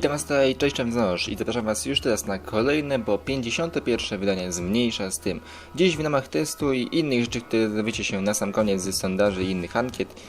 Witam Was tutaj, cześć Wnoż i zapraszam Was już teraz na kolejne, bo 51 wydanie zmniejsza z tym. Dziś w ramach testu i innych rzeczy, które dowiecie się na sam koniec z sondaży i innych ankiet,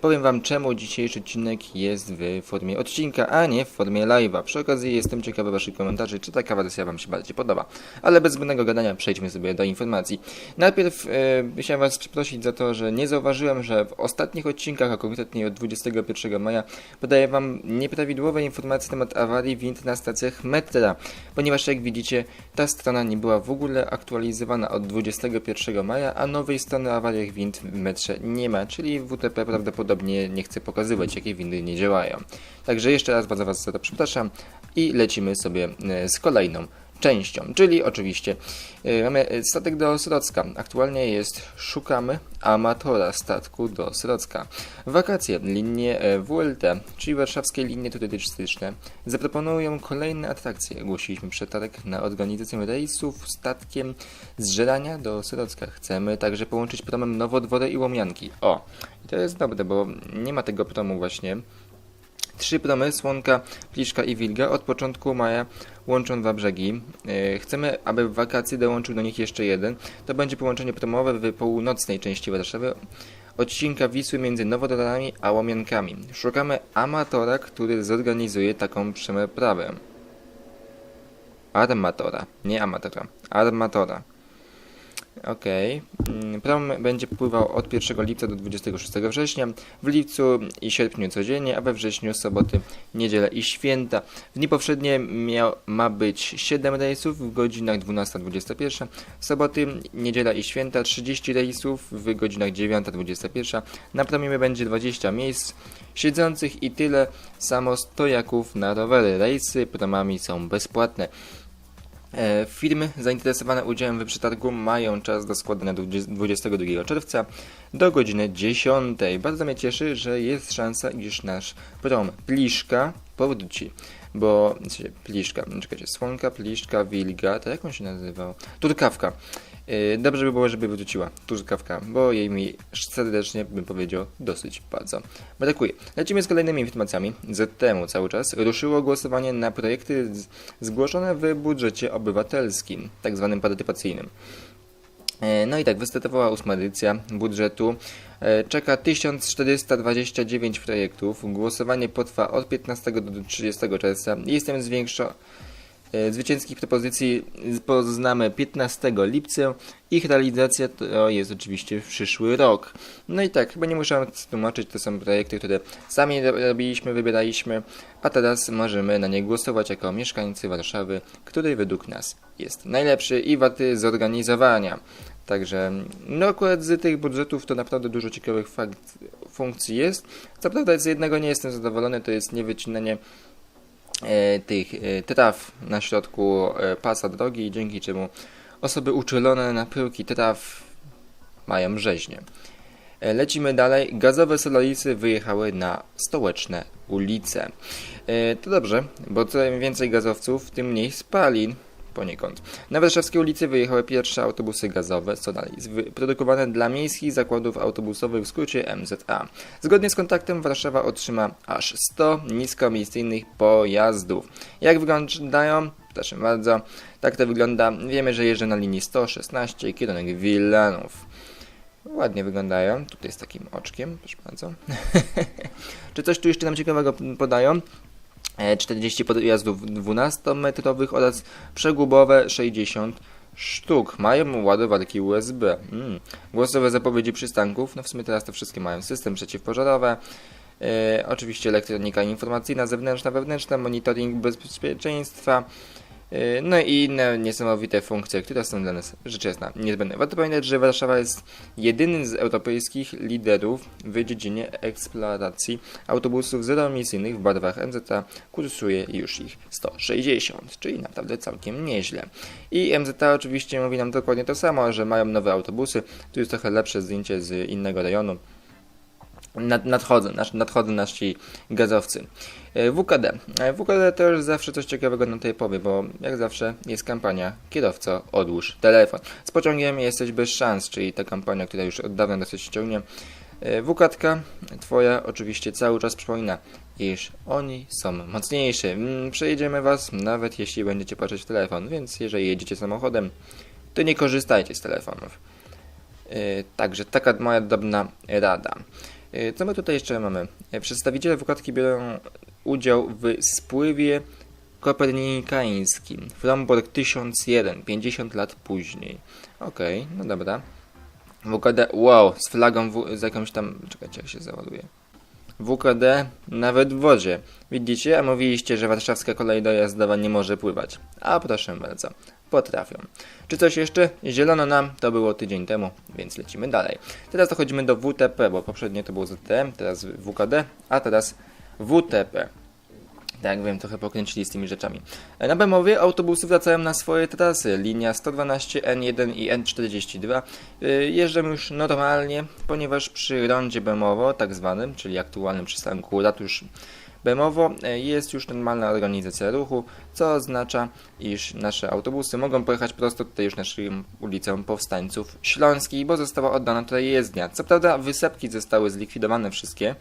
powiem Wam czemu dzisiejszy odcinek jest w formie odcinka, a nie w formie live'a. Przy okazji jestem ciekawy Waszych komentarzy, czy taka wersja Wam się bardziej podoba. Ale bez zbędnego gadania przejdźmy sobie do informacji. Najpierw e, chciałem Was przeprosić za to, że nie zauważyłem, że w ostatnich odcinkach, a konkretnie od 21 maja, podaję Wam nieprawidłowe informacje na temat awarii wind na stacjach metra, ponieważ jak widzicie, ta strona nie była w ogóle aktualizowana od 21 maja, a nowej strony o awariach wind w metrze nie ma, czyli WTP prawdopodobnie nie chce pokazywać, jakie windy nie działają. Także jeszcze raz bardzo Was za to przepraszam i lecimy sobie e, z kolejną częścią, czyli oczywiście y, mamy statek do Srocka. Aktualnie jest szukamy amatora statku do Srocka. Wakacje linie e, WLT, czyli warszawskie linie turystyczne, zaproponują kolejne atrakcje. Ogłosiliśmy przetarg na organizację rejsów statkiem z Żerania do Srocka. Chcemy także połączyć promem Nowodwory i Łomianki. O, to jest dobre, bo nie ma tego promu właśnie. Trzy promy, Słonka, Pliszka i Wilga od początku maja łączą dwa brzegi. E, chcemy, aby w wakacje dołączył do nich jeszcze jeden. To będzie połączenie promowe w północnej części Warszawy odcinka Wisły między Nowodorami a Łomiankami. Szukamy amatora, który zorganizuje taką przeprawę. Armatora, nie amatora. Armatora. Okej. Okay. Prom będzie pływał od 1 lipca do 26 września, w lipcu i sierpniu codziennie, a we wrześniu soboty, niedzielę i święta. W dni powszednie miał, ma być 7 rejsów w godzinach 12-21, soboty, niedziela i święta 30 rejsów w godzinach 9-21. Na promie będzie 20 miejsc siedzących i tyle samo stojaków na rowery. Rejsy promami są bezpłatne. E, firmy zainteresowane udziałem w przetargu mają czas do składania do 22 czerwca do godziny 10. Bardzo mnie cieszy, że jest szansa, iż nasz prom Pliszka powróci. Bo, znaczy, Pliszka, czekajcie, Słonka, Pliszka, Wilga, to jak on się nazywał? Turkawka. Yy, dobrze by było, żeby wróciła Turkawka, bo jej mi serdecznie, bym powiedział, dosyć bardzo brakuje. Lecimy z kolejnymi informacjami. Z temu cały czas ruszyło głosowanie na projekty zgłoszone w budżecie obywatelskim, tak zwanym partycypacyjnym. Yy, no i tak, wystartowała ósma edycja budżetu. Yy, czeka 1429 projektów. Głosowanie potrwa od 15 do 30 czerwca. Jestem zwiększony zwycięskich propozycji poznamy 15 lipca. Ich realizacja to jest oczywiście przyszły rok. No i tak, chyba nie muszę tłumaczyć, to są projekty, które sami robiliśmy, wybieraliśmy, a teraz możemy na nie głosować jako mieszkańcy Warszawy, który według nas jest najlepszy i warty zorganizowania. Także, no akurat z tych budżetów to naprawdę dużo ciekawych fakt, funkcji jest. Co prawda z jednego nie jestem zadowolony, to jest niewycinanie E, tych e, traw na środku e, pasa drogi, dzięki czemu osoby uczulone na pyłki traw mają rzeźnie. Lecimy dalej. Gazowe solarisy wyjechały na stołeczne ulice. To dobrze, bo coraz więcej gazowców, tym mniej spalin poniekąd. Na warszawskie ulice wyjechały pierwsze autobusy gazowe Solaris, produkowane dla miejskich zakładów autobusowych w skrócie MZA. Zgodnie z kontaktem Warszawa otrzyma aż 100 niskoemisyjnych pojazdów. Jak wyglądają? Proszę bardzo. Tak to wygląda. Wiemy, że jeżdżę na linii 116 kierunek Wilanów. Ładnie wyglądają. Tutaj z takim oczkiem, proszę bardzo. Czy coś tu jeszcze nam ciekawego podają? 40 podjazdów 12-metrowych oraz przegubowe 60 sztuk. Mają ładowarki USB. Mm. Głosowe zapowiedzi przystanków. No w sumie teraz to wszystkie mają system przeciwpożarowy. E, oczywiście elektronika informacyjna, zewnętrzna, wewnętrzna, monitoring bezpieczeństwa, no i inne niesamowite funkcje, które są dla nas rzecz jasna niezbędne. Warto pamiętać, że Warszawa jest jedynym z europejskich liderów w dziedzinie eksploatacji autobusów zeroemisyjnych w barwach MZA. Kursuje już ich 160, czyli naprawdę całkiem nieźle. I MZA oczywiście mówi nam dokładnie to samo, że mają nowe autobusy. Tu jest trochę lepsze zdjęcie z innego rejonu nad, nadchodzą, nadchodzą nasi gazowcy. E, WKD. E, WKD już zawsze coś ciekawego na tej powie, bo jak zawsze jest kampania kierowco odłóż telefon. Z pociągiem jesteś bez szans, czyli ta kampania, która już od dawna dosyć ciągnie. E, Wukatka twoja oczywiście cały czas przypomina, iż oni są mocniejsi. Mm, Przejedziemy was, nawet jeśli będziecie patrzeć w telefon, więc jeżeli jedziecie samochodem, to nie korzystajcie z telefonów. Także taka moja drobna rada. E, Co my tutaj jeszcze mamy? E, Przedstawiciele Wukatki biorą udział w spływie kopernikańskim. Fromborg 1001, 50 lat później. Okej, no dobra. WKD, wow, z flagą, w, z jakąś tam, czekajcie, jak się załaduje. WKD nawet w wodzie. Widzicie? A mówiliście, że warszawska kolej dojazdowa nie może pływać. A proszę bardzo, potrafią. Czy coś jeszcze? Zielono nam, to było tydzień temu, więc lecimy dalej. Teraz dochodzimy do WTP, bo poprzednio to było ZTM, teraz WKD, a teraz WTP. Tak, wiem, trochę pokręcili z tymi rzeczami. Na Bemowie autobusy wracają na swoje trasy. Linia 112, N1 i N42 y, jeżdżą już normalnie, ponieważ przy rondzie Bemowo, tak zwanym, czyli aktualnym przystanku ratusz Bemowo, y, jest już normalna organizacja ruchu, co oznacza, iż nasze autobusy mogą pojechać prosto tutaj już naszą ulicą Powstańców Śląskich, bo została oddana tutaj jezdnia. Co prawda wysepki zostały zlikwidowane wszystkie,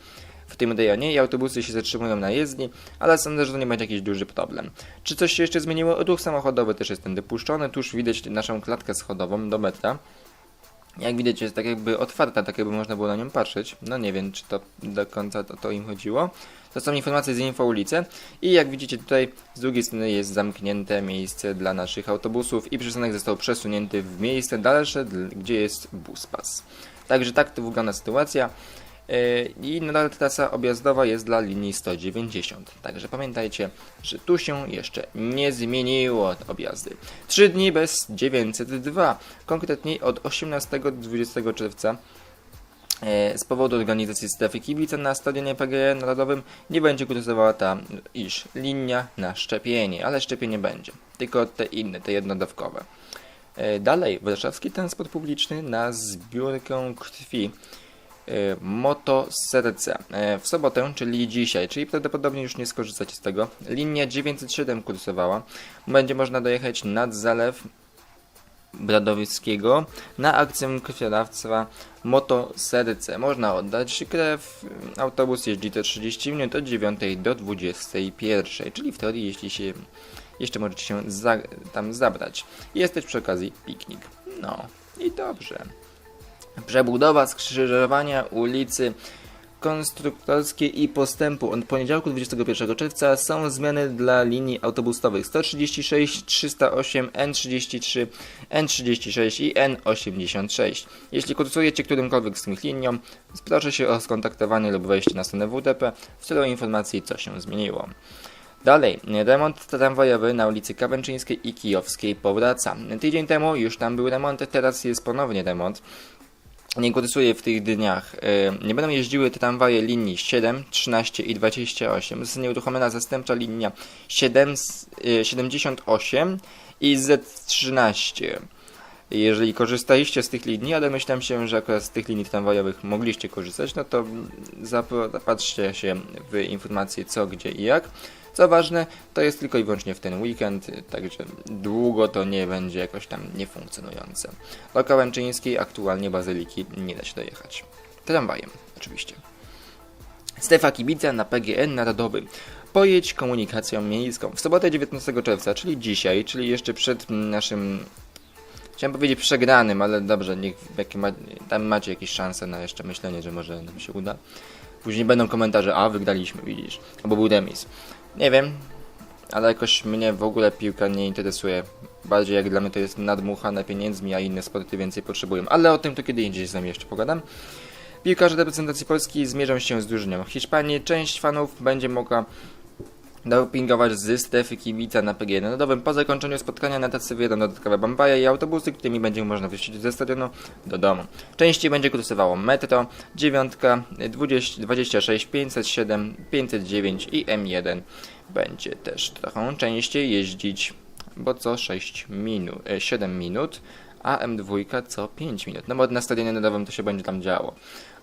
w tym rejonie i autobusy się zatrzymują na jezdni, ale sądzę, że to nie będzie jakiś duży problem. Czy coś się jeszcze zmieniło? Ruch samochodowy też jest tędy puszczony, tuż widać naszą klatkę schodową do metra. Jak widać jest tak jakby otwarta, tak jakby można było na nią patrzeć. No nie wiem, czy to do końca to, to im chodziło. To są informacje z Info ulicy i jak widzicie tutaj z drugiej strony jest zamknięte miejsce dla naszych autobusów i przystanek został przesunięty w miejsce dalsze, gdzie jest buspas. Także tak to wygląda sytuacja. Yy, I nadal trasa objazdowa jest dla linii 190. Także pamiętajcie, że tu się jeszcze nie zmieniło objazdy. 3 dni bez 902. Konkretniej od 18 do 20 czerwca e, z powodu organizacji strefy kibica na stadionie PGE Narodowym nie będzie kursowała ta iż linia na szczepienie, ale szczepienie będzie. Tylko te inne, te jednodawkowe. E, Dalej, warszawski transport publiczny na zbiórkę krwi. E, Moto Serce. E, W sobotę, czyli dzisiaj, czyli prawdopodobnie już nie skorzystacie z tego. Linia 907 kursowała. Będzie można dojechać nad zalew Bradowickiego na akcję krwiodawstwa Moto Serce. Można oddać krew. Autobus jeździ to 30 minut od 9 do 21, czyli w teorii jeśli się jeszcze możecie się za, tam zabrać. Jest też przy okazji piknik. No i dobrze. Przebudowa skrzyżowania ulicy Konstruktorskiej i Postępu. Od poniedziałku 21 czerwca są zmiany dla linii autobusowych 136, 308, N33, N36 i N86. Jeśli kursujecie którymkolwiek z tych linią, proszę się o skontaktowanie lub wejście na stronę WDP w celu informacji co się zmieniło. Dalej, remont tramwajowy na ulicy Kawęczyńskiej i Kijowskiej powraca. Tydzień temu już tam był remont, teraz jest ponownie remont nie kursuje w tych dniach. e, Nie będą jeździły tramwaje linii 7, 13 i 28. Zostanie uruchomiona zastępcza linia 7, e, 78 i Z13. Jeżeli korzystaliście z tych linii, ale myślałem się, że akurat z tych linii tramwajowych mogliście korzystać, no to zapatrzcie się w informacje co, gdzie i jak. Co ważne, to jest tylko i wyłącznie w ten weekend, także długo to nie będzie jakoś tam niefunkcjonujące. Do Kałęczyńskiej aktualnie Bazyliki nie da się dojechać. Tramwajem, oczywiście. Strefa kibica na PGN Narodowym. Pojedź komunikacją miejską. W sobotę 19 czerwca, czyli dzisiaj, czyli jeszcze przed naszym Chciałem powiedzieć przegranym, ale dobrze, niech ma, tam macie jakieś szanse na jeszcze myślenie, że może nam się uda. Później będą komentarze, a wygraliśmy, widzisz, albo był remis. Nie wiem, ale jakoś mnie w ogóle piłka nie interesuje. Bardziej jak dla mnie to jest nadmuchane pieniędzmi, a inne sporty więcej potrzebują. Ale o tym to kiedy indziej z nami jeszcze pogadam. Piłkarze reprezentacji Polski zmierzą się z drużyną Hiszpanii. Część fanów będzie mogła dopingować z strefy kibica na PGN Narodowym. Po zakończeniu spotkania na tacy wyjadą dodatkowe bambaje i autobusy, którymi będzie można wyjść ze stadionu do domu. Częściej będzie kursowało metro, 9, 20, 26, 507, 509 i M1. Będzie też trochę częściej jeździć, bo co 6 minut, 7 minut, a M2 co 5 minut. No bo na stadionie narodowym to się będzie tam działo.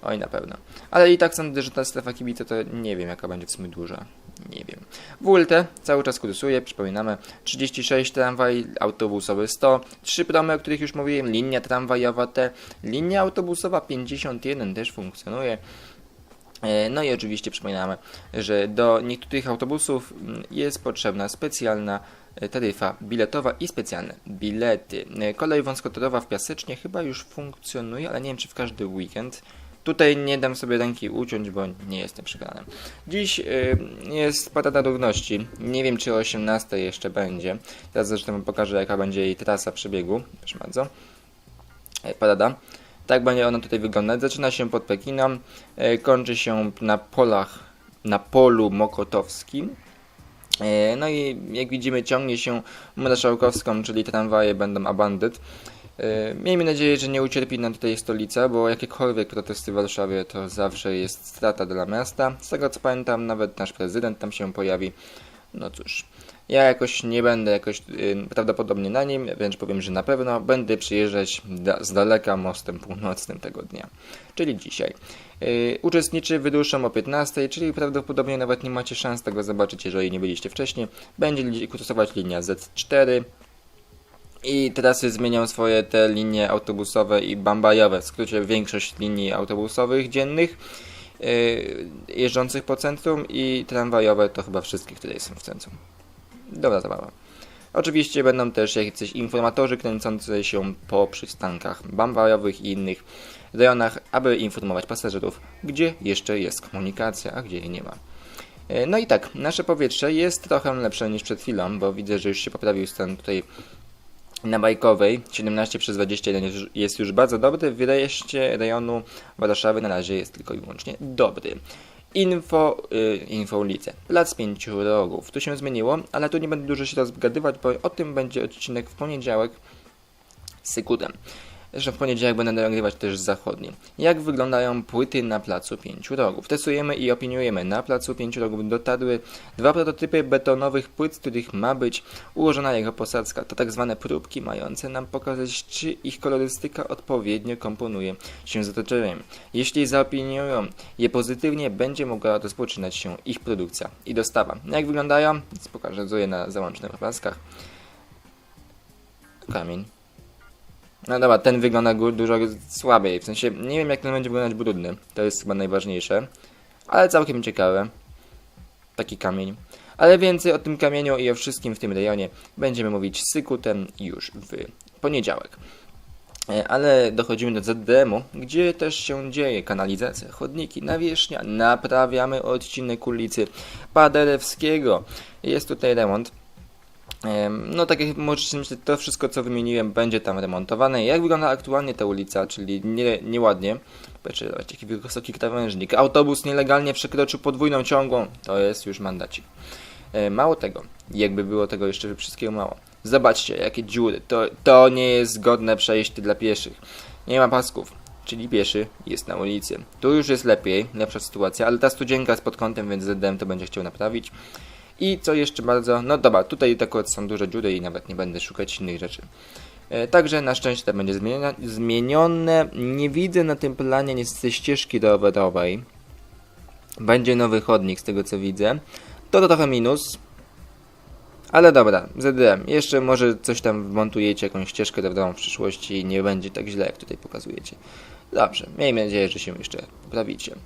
Oj, na pewno. Ale i tak sądzę, że ta strefa kibica to nie wiem, jaka będzie w sumie duża. Nie wiem. WLT cały czas kursuje, przypominamy. 36 tramwaj, autobusowy 100, 3 promy, o których już mówiłem, linia tramwajowa T, linia autobusowa 51 też funkcjonuje. E, No i oczywiście przypominamy, że do niektórych autobusów mm, jest potrzebna specjalna e, taryfa biletowa i specjalne bilety. E, Kolej wąskotorowa w Piasecznie chyba już funkcjonuje, ale nie wiem czy w każdy weekend. Tutaj nie dam sobie ręki uciąć, bo nie jestem przekonany. Dziś y, jest parada równości. Nie wiem czy o 18 jeszcze będzie. Teraz zresztą wam pokażę jaka będzie jej trasa przebiegu. Proszę bardzo. E, Parada. Tak będzie ona tutaj wyglądać. Zaczyna się pod Pekinem, e, kończy się na polach, na polu mokotowskim. E, No i jak widzimy ciągnie się marszałkowską, czyli tramwaje będą abandyt. E, Miejmy nadzieję, że nie ucierpi nam tutaj stolica, bo jakiekolwiek protesty w Warszawie to zawsze jest strata dla miasta. Z tego co pamiętam, nawet nasz prezydent tam się pojawi. No cóż, ja jakoś nie będę jakoś y, prawdopodobnie na nim, wręcz powiem, że na pewno będę przyjeżdżać da, z daleka mostem północnym tego dnia, czyli dzisiaj. Y, uczestniczy wyruszą o 15, czyli prawdopodobnie nawet nie macie szans tego zobaczyć, jeżeli nie byliście wcześniej. Będzie kursować linia Z4, i trasy zmienią swoje te linie autobusowe i bambajowe. W skrócie większość linii autobusowych dziennych yy, jeżdżących po centrum i tramwajowe to chyba wszystkie, które są w centrum. Dobra zabawa. Oczywiście będą też jacyś informatorzy kręcący się po przystankach bambajowych i innych rejonach, aby informować pasażerów, gdzie jeszcze jest komunikacja, a gdzie jej nie ma. Yy, No i tak, nasze powietrze jest trochę lepsze niż przed chwilą, bo widzę, że już się poprawił stan tutaj na bajkowej 17 przez 21 jest, już- jest już bardzo dobry, w reszcie rejonu Warszawy na razie jest tylko i wyłącznie dobry. Info, y, info ulice. Plac Pięciu Rogów. Tu się zmieniło, ale tu nie będę dużo się rozgadywać, bo o tym będzie odcinek w poniedziałek z Sykutem. Zresztą w poniedziałek będę nagrywać też z zachodni. Jak wyglądają płyty na placu Pięciu Rogów? Testujemy i opiniujemy. Na placu Pięciu Rogów dotarły dwa prototypy betonowych płyt, z których ma być ułożona jego posadzka. To tak zwane próbki mające nam pokazać, czy ich kolorystyka odpowiednio komponuje się z otoczeniem. Jeśli zaopiniują je pozytywnie, będzie mogła rozpoczynać się ich produkcja i dostawa. Jak wyglądają? Pokażę na załącznych obrazkach. Kamień. No dobra, ten wygląda dużo słabiej. W sensie nie wiem jak ten będzie wyglądać brudny. To jest chyba najważniejsze. Ale całkiem ciekawe. Taki kamień. Ale więcej o tym kamieniu i o wszystkim w tym rejonie będziemy mówić z Sykutem już w poniedziałek. E, Ale dochodzimy do ZDM-u, gdzie też się dzieje kanalizacja, chodniki, nawierzchnia, naprawiamy odcinek ulicy Paderewskiego. Jest tutaj remont. No tak jak możecie myśleć, to wszystko co wymieniłem będzie tam remontowane. Jak wygląda aktualnie ta ulica, czyli nie, nieładnie. Patrzcie, jaki wysoki krawężnik. Autobus nielegalnie przekroczył podwójną ciągłą. To jest już mandacik. Mało tego, jakby było tego jeszcze wszystkiego mało. Zobaczcie, jakie dziury. To, to nie jest godne przejście dla pieszych. Nie ma pasków, czyli pieszy jest na ulicy. Tu już jest lepiej, lepsza sytuacja, ale ta studzienka jest pod kątem, więc ZDM to będzie chciał naprawić. I co jeszcze bardzo, no dobra, tutaj akurat są duże dziury i nawet nie będę szukać innych rzeczy. E, Także na szczęście to będzie zmienione. Nie widzę na tym planie niestety ścieżki rowerowej. Będzie nowy chodnik z tego co widzę. To to trochę minus. Ale dobra, ZDM. Jeszcze może coś tam wmontujecie, jakąś ścieżkę rowerową w przyszłości i nie będzie tak źle jak tutaj pokazujecie. Dobrze, miejmy nadzieję, że się jeszcze poprawicie.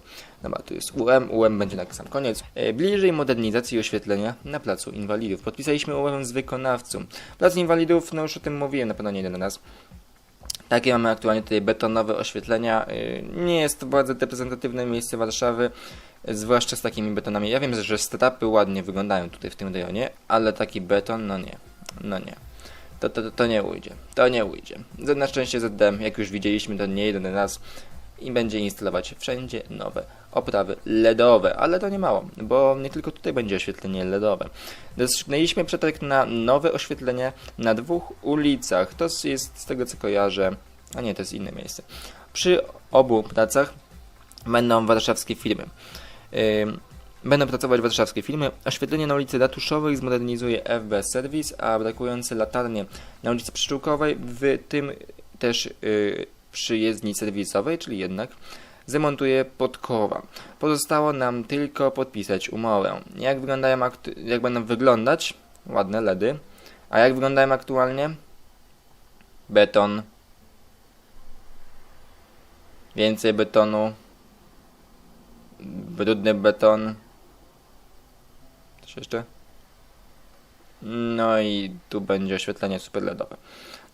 Dobra, tu jest UM, UM będzie na sam koniec. E, Bliżej modernizacji oświetlenia na Placu Inwalidów. Podpisaliśmy umowę z wykonawcą. Plac Inwalidów, no już o tym mówiłem, na pewno nie jeden raz. Takie mamy aktualnie tutaj betonowe oświetlenia. Y, Nie jest to bardzo reprezentatywne miejsce Warszawy, zwłaszcza z takimi betonami. Ja wiem, że strapy ładnie wyglądają tutaj w tym rejonie, ale taki beton, no nie. No nie. To, to, to, nie ujdzie. To nie ujdzie. Na szczęście ZDM, jak już widzieliśmy, to nie jeden raz i będzie instalować wszędzie nowe oprawy LEDowe, ale to nie mało, bo nie tylko tutaj będzie oświetlenie LEDowe. Rozstrzygnęliśmy przetarg na nowe oświetlenie na dwóch ulicach. To jest z tego co kojarzę, a nie, to jest inne miejsce. Przy obu pracach będą warszawskie firmy. Będą pracować warszawskie firmy. Oświetlenie na ulicy Ratuszowej zmodernizuje FB Service, a brakujące latarnie na ulicy Pszczółkowej w tym też y, przyjezdni serwisowej, czyli jednak zamontuje podkowa. Pozostało nam tylko podpisać umowę. Jak wyglądają jak będą wyglądać? Ładne LEDy. A jak wyglądają aktualnie? Beton. Więcej betonu. Brudny beton. Coś jeszcze? No i tu będzie oświetlenie super LEDowe.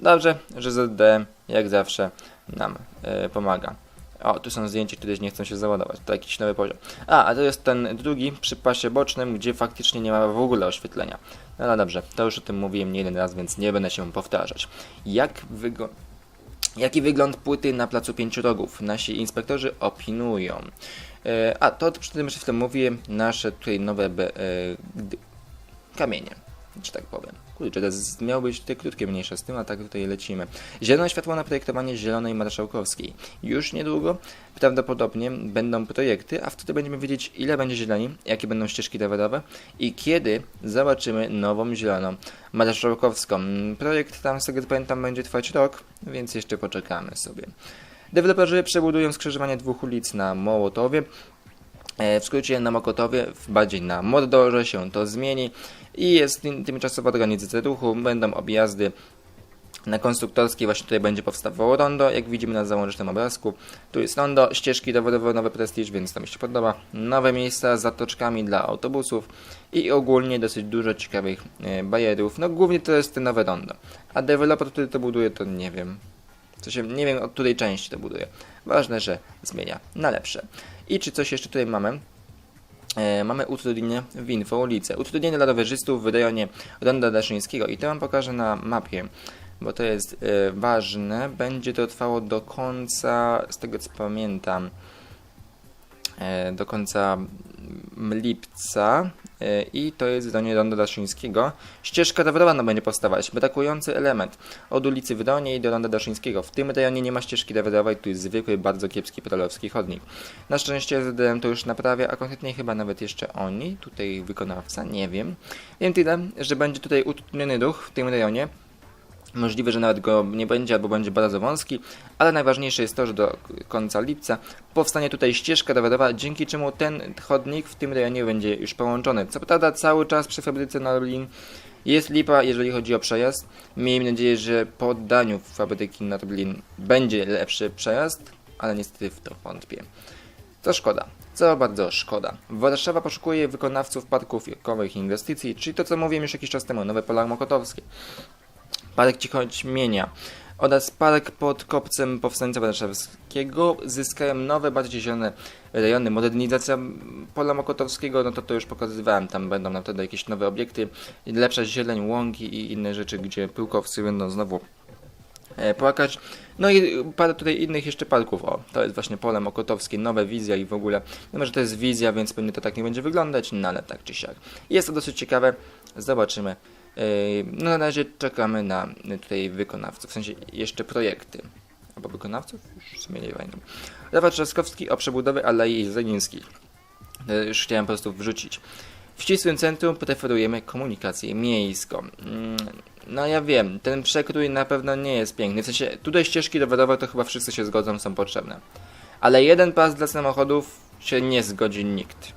Dobrze, że ZD jak zawsze nam e, pomaga. O, tu są zdjęcia, które nie chcą się załadować. To jakiś nowy poziom. A, a to jest ten drugi przy pasie bocznym, gdzie faktycznie nie ma w ogóle oświetlenia. No ale dobrze, to już o tym mówiłem nie jeden raz, więc nie będę się powtarzać. Jak wygo... Jaki wygląd płyty na placu pięciu rogów? Nasi inspektorzy opinują. E, a to przy tym, że mówię, nasze tutaj nowe e, kamienie, że tak powiem. Kurczę, to miało być tutaj krótkie, mniejsze z tym, a tak tutaj lecimy. Zielone światło na projektowanie Zielonej Marszałkowskiej. Już niedługo prawdopodobnie będą projekty, a wtedy będziemy wiedzieć, ile będzie zieleni, jakie będą ścieżki rowerowe i kiedy zobaczymy nową Zieloną Marszałkowską. Projekt tam, z tego co pamiętam, będzie trwać rok, więc jeszcze poczekamy sobie. Deweloperzy przebudują skrzyżowanie dwóch ulic na Mołotowie. E, W skrócie na Mokotowie, w- bardziej na Mordorze się to zmieni i jest tym- tymczasowa organizacja ruchu, będą objazdy na konstruktorskiej, właśnie tutaj będzie powstawało rondo, jak widzimy na załącznym obrazku. Tu jest rondo, ścieżki rowerowe, nowy prestiż, więc to mi się podoba. Nowe miejsca z zatoczkami dla autobusów i ogólnie dosyć dużo ciekawych e, bajerów. No głównie to jest te nowe rondo. A deweloper, który to buduje, to nie wiem. Co się, nie wiem od której części to buduje. Ważne, że zmienia na lepsze. I czy coś jeszcze tutaj mamy? E, mamy utrudnienie w Info ulicy. Utrudnienie dla rowerzystów w rejonie Ronda Daszyńskiego i to Wam pokażę na mapie, bo to jest e, ważne. Będzie to trwało do końca, z tego co pamiętam, do końca lipca e, i to jest w rejonie Ronda Daszyńskiego. Ścieżka rowerowa nam będzie powstawać. Brakujący element od ulicy Wroniej do Ronda Daszyńskiego. W tym rejonie nie ma ścieżki rowerowej, tu jest zwykły, bardzo kiepski prolowski chodnik. Na szczęście ZDM to już naprawia, a konkretnie chyba nawet jeszcze oni, tutaj wykonawca, nie wiem. Wiem tyle, że będzie tutaj utrudniony ruch w tym rejonie. Możliwe, że nawet go nie będzie, albo będzie bardzo wąski, ale najważniejsze jest to, że do końca lipca powstanie tutaj ścieżka rowerowa, dzięki czemu ten chodnik w tym rejonie będzie już połączony. Co prawda cały czas przy fabryce Norlin jest lipa, jeżeli chodzi o przejazd. Miejmy nadzieję, że po oddaniu fabryki Norlin będzie lepszy przejazd, ale niestety w to wątpię. To szkoda. Co bardzo szkoda. Warszawa poszukuje wykonawców parków jakowych inwestycji, czyli to co mówiłem już jakiś czas temu, nowe pola mokotowskie. Park Cichoćmienia oraz park pod kopcem Powstańca Warszawskiego zyskają nowe, bardziej zielone rejony. Modernizacja pola mokotowskiego, no to to już pokazywałem, tam będą naprawdę jakieś nowe obiekty, lepsza zieleń, łąki i inne rzeczy, gdzie pyłkowcy będą znowu e, płakać. No i parę tutaj innych jeszcze parków. O, to jest właśnie pole mokotowskie, nowe wizja i w ogóle. No może to jest wizja, więc pewnie to tak nie będzie wyglądać, no ale tak czy siak. Jest to dosyć ciekawe. Zobaczymy. Yy, No na razie czekamy na y, tutaj wykonawców, w sensie jeszcze projekty. Albo wykonawców? Już w sumie nie pamiętam. Rafał Trzaskowski o przebudowę Alei Zenińskiej. To Już chciałem po prostu wrzucić. W ścisłym centrum preferujemy komunikację miejską. Mm, No ja wiem, ten przekrój na pewno nie jest piękny. W sensie tutaj ścieżki rowerowe to chyba wszyscy się zgodzą, są potrzebne. Ale jeden pas dla samochodów się nie zgodzi nikt.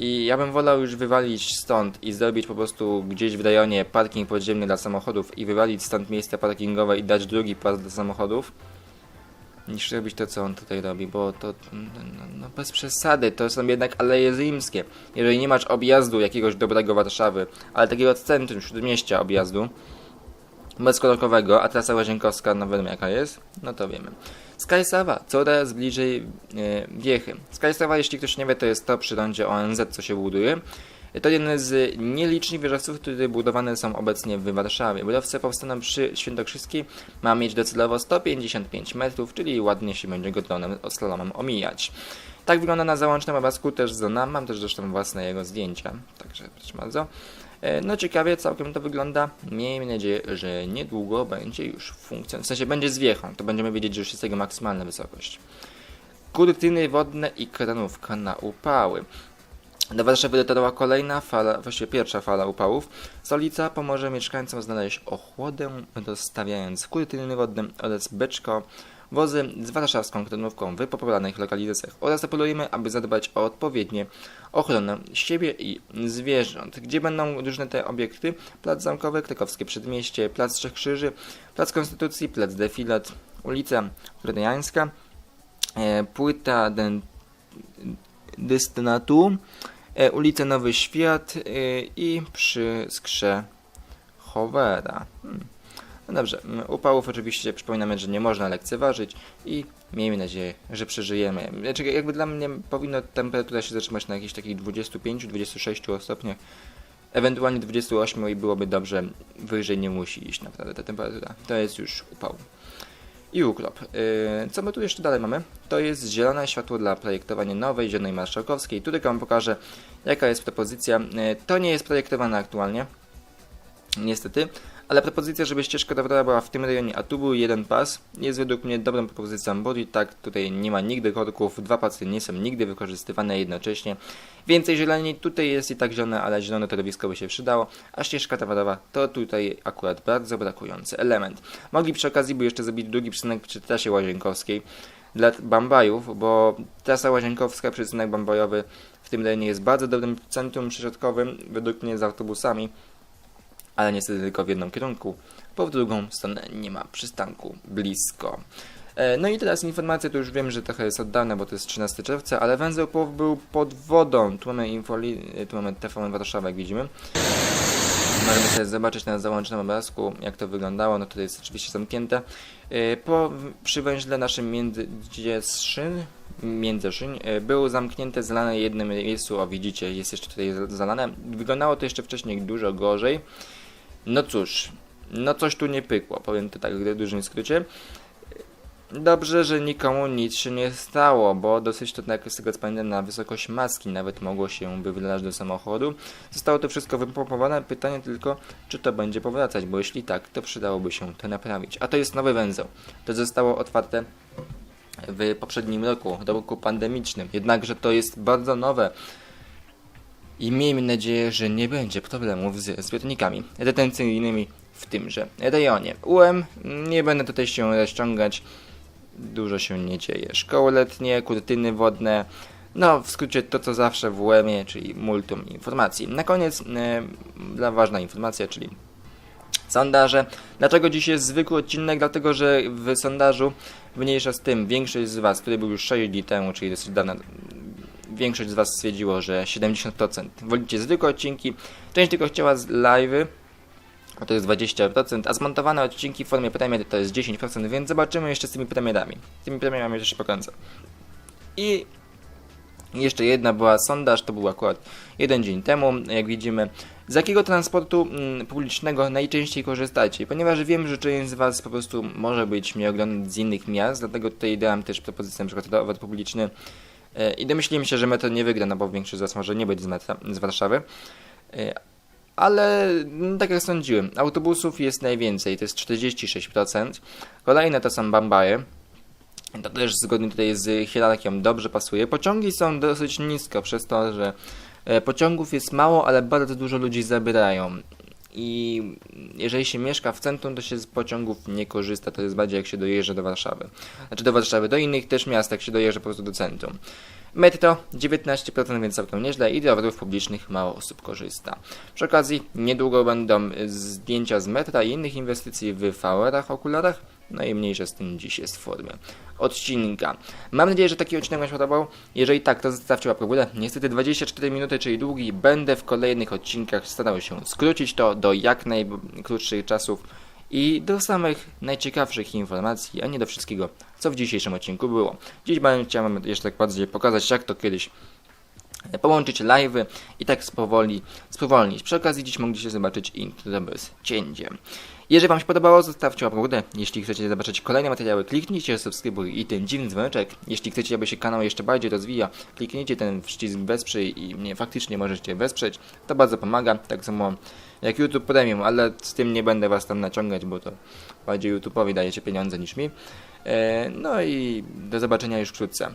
I ja bym wolał już wywalić stąd i zrobić po prostu gdzieś w rejonie parking podziemny dla samochodów i wywalić stąd miejsce parkingowe i dać drugi pas dla samochodów, niż robić to, co on tutaj robi, bo to no, no bez przesady, to są jednak aleje rzymskie. Jeżeli nie masz objazdu jakiegoś dobrego Warszawy, ale takiego centrum, śródmieścia objazdu, bezkorkowego, a trasa Łazienkowska, no wiadomo jaka jest, no to wiemy. Skysawa, coraz bliżej e, Wiechy. Skysawa, jeśli ktoś nie wie, to jest to przy ONZ, co się buduje. To jeden z nielicznych wieżowców, które budowane są obecnie w Warszawie. Budowce powstaną przy Świętokrzyskiej, ma mieć docelowo 155 metrów, czyli ładnie się będzie go dronem slalomem omijać. Tak wygląda na załącznym obrazku też zona, mam też zresztą własne jego zdjęcia, także proszę bardzo. E, No ciekawie całkiem to wygląda. Miejmy nadzieję, że niedługo będzie już funkcjonować. W sensie będzie z wiechą, to będziemy wiedzieć, że już jest jego maksymalna wysokość. Kurtyny wodne i kranówka na upały. Do Warszawy dotarła kolejna fala, właściwie pierwsza fala upałów. Stolica pomoże mieszkańcom znaleźć ochłodę, dostawiając kurtyny wodne oraz beczko, wozy z warszawską kronówką w popularnych lokalizacjach oraz apelujemy, aby zadbać o odpowiednie ochronę siebie i zwierząt. Gdzie będą różne te obiekty? Plac Zamkowy, Krakowskie Przedmieście, Plac Trzech Krzyży, Plac Konstytucji, Plac Defilat, ulica Frydejańska, e, płyta den, e, ulica Nowy Świat e, i przy skrze Howera. Hmm. No dobrze, upałów oczywiście przypominamy, że nie można lekceważyć i miejmy nadzieję, że przeżyjemy. Znaczy, jakby dla mnie powinno temperatura się zatrzymać na jakichś takich 25-26 stopniach, ewentualnie 28 i byłoby dobrze, wyżej nie musi iść naprawdę ta temperatura. To jest już upał. I ukrop. Yy, co my tu jeszcze dalej mamy? To jest zielone światło dla projektowania nowej zielonej marszałkowskiej. Tutaj wam pokażę, jaka jest propozycja. Yy, to nie jest projektowane aktualnie, niestety, ale propozycja, żeby ścieżka rowerowa była w tym rejonie, a tu był jeden pas, jest według mnie dobrą propozycją, bo i tak tutaj nie ma nigdy korków, dwa pasy nie są nigdy wykorzystywane jednocześnie. Więcej zieleni, tutaj jest i tak zielone, ale zielone torowisko by się przydało, a ścieżka rowerowa to tutaj akurat bardzo brakujący element. Mogli przy okazji by jeszcze zrobić drugi przystanek przy trasie łazienkowskiej dla bambajów, bo trasa łazienkowska, przystanek bambajowy w tym rejonie jest bardzo dobrym centrum przyśrodkowym, według mnie z autobusami, ale niestety tylko w jednym kierunku, bo w drugą stronę nie ma przystanku blisko. E, No i teraz informacja, to już wiem, że trochę jest oddana, bo to jest 13 czerwca, ale węzeł był pod wodą. Tu mamy, infoli, tu mamy TVN Warszawa, jak widzimy. Możemy sobie zobaczyć na załącznym obrazku, jak to wyglądało. No tutaj jest oczywiście zamknięte. E, Po przy węźle naszym Międzyszyn, Międzyszyń e, było zamknięte, zalane jednym miejscu. O, widzicie, jest jeszcze tutaj zalane. Wyglądało to jeszcze wcześniej dużo gorzej. No cóż, no coś tu nie pykło, powiem to tak w dużym skrócie. Dobrze, że nikomu nic się nie stało, bo dosyć to, tak z tego co pamiętam, na wysokość maski nawet mogło się by wylać do samochodu. Zostało to wszystko wypompowane, pytanie tylko, czy to będzie powracać, bo jeśli tak, to przydałoby się to naprawić. A to jest nowy węzeł. To zostało otwarte w poprzednim roku, roku pandemicznym. Jednakże to jest bardzo nowe. I miejmy nadzieję, że nie będzie problemów z zbiornikami retencyjnymi w tymże rejonie. UM, nie będę tutaj się rozciągać, dużo się nie dzieje. Szkoły letnie, kurtyny wodne, no w skrócie to co zawsze w UM-ie, czyli multum informacji. Na koniec e, dla ważna informacja, czyli sondaże. Dlaczego dziś jest zwykły odcinek? Dlatego, że w sondażu mniejsza z tym, większość z Was, który był już 6 dni temu, czyli dosyć dawno, większość z Was stwierdziło, że 70% wolicie zwykłe odcinki, część tylko chciała z live'y, to jest 20%, a zmontowane odcinki w formie premiery to jest 10%, więc zobaczymy jeszcze z tymi premierami. Z tymi premierami jeszcze pokręcę. I jeszcze jedna była sondaż, to był akurat jeden dzień temu, jak widzimy, z jakiego transportu mm, publicznego najczęściej korzystacie? Ponieważ wiem, że część z Was po prostu może być mnie oglądać z innych miast, dlatego tutaj dałem też propozycję przykład rower publiczny i domyśliłem się, że metro nie wygra, no bo większość z Was może nie być z, z Warszawy. E, ale mm, tak jak sądziłem, autobusów jest najwięcej, to jest 46%. Kolejne to są Bambaje. To też zgodnie tutaj z hierarchią dobrze pasuje. Pociągi są dosyć nisko, przez to, że e, pociągów jest mało, ale bardzo dużo ludzi zabierają. I jeżeli się mieszka w centrum, to się z pociągów nie korzysta. To jest bardziej jak się dojeżdża do Warszawy. Znaczy do Warszawy, do innych też miast, jak się dojeżdża po prostu do centrum. Metro 19%, więc całkiem nieźle i rowerów publicznych mało osób korzysta. Przy okazji niedługo będą zdjęcia z metra i innych inwestycji w VR-ach, okularach, no i mniejsze z tym dziś jest w formie odcinka. Mam nadzieję, że taki odcinek Wam się podobał. Jeżeli tak, to zostawcie łapkę w górę. Niestety 24 minuty, czyli długi. Będę w kolejnych odcinkach starał się skrócić to do jak najkrótszych czasów i do samych najciekawszych informacji, a nie do wszystkiego, co w dzisiejszym odcinku było. Dziś będę chciał jeszcze tak bardziej pokazać, jak to kiedyś połączyć live'y i tak spowoli, spowolnić. Przy okazji dziś mogliście zobaczyć intro bez cięciem. Jeżeli Wam się podobało, zostawcie łapkę w górę. Jeśli chcecie zobaczyć kolejne materiały, kliknijcie subskrybuj i ten dziwny dzwoneczek. Jeśli chcecie, aby się kanał jeszcze bardziej rozwijał, kliknijcie ten przycisk wesprzyj i mnie faktycznie możecie wesprzeć. To bardzo pomaga, tak samo jak YouTube Premium, ale z tym nie będę Was tam naciągać, bo to bardziej YouTube'owi dajecie pieniądze niż mi. E, no i do zobaczenia już wkrótce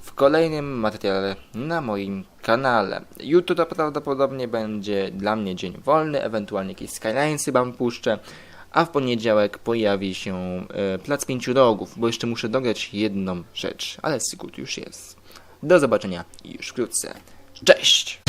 w kolejnym materiale na moim kanale. Jutro prawdopodobnie będzie dla mnie dzień wolny, ewentualnie jakieś Skylinesy wam puszczę, a w poniedziałek pojawi się e, Plac Pięciu Rogów, bo jeszcze muszę dograć jedną rzecz, ale Sigurd już jest. Do zobaczenia już wkrótce. Cześć!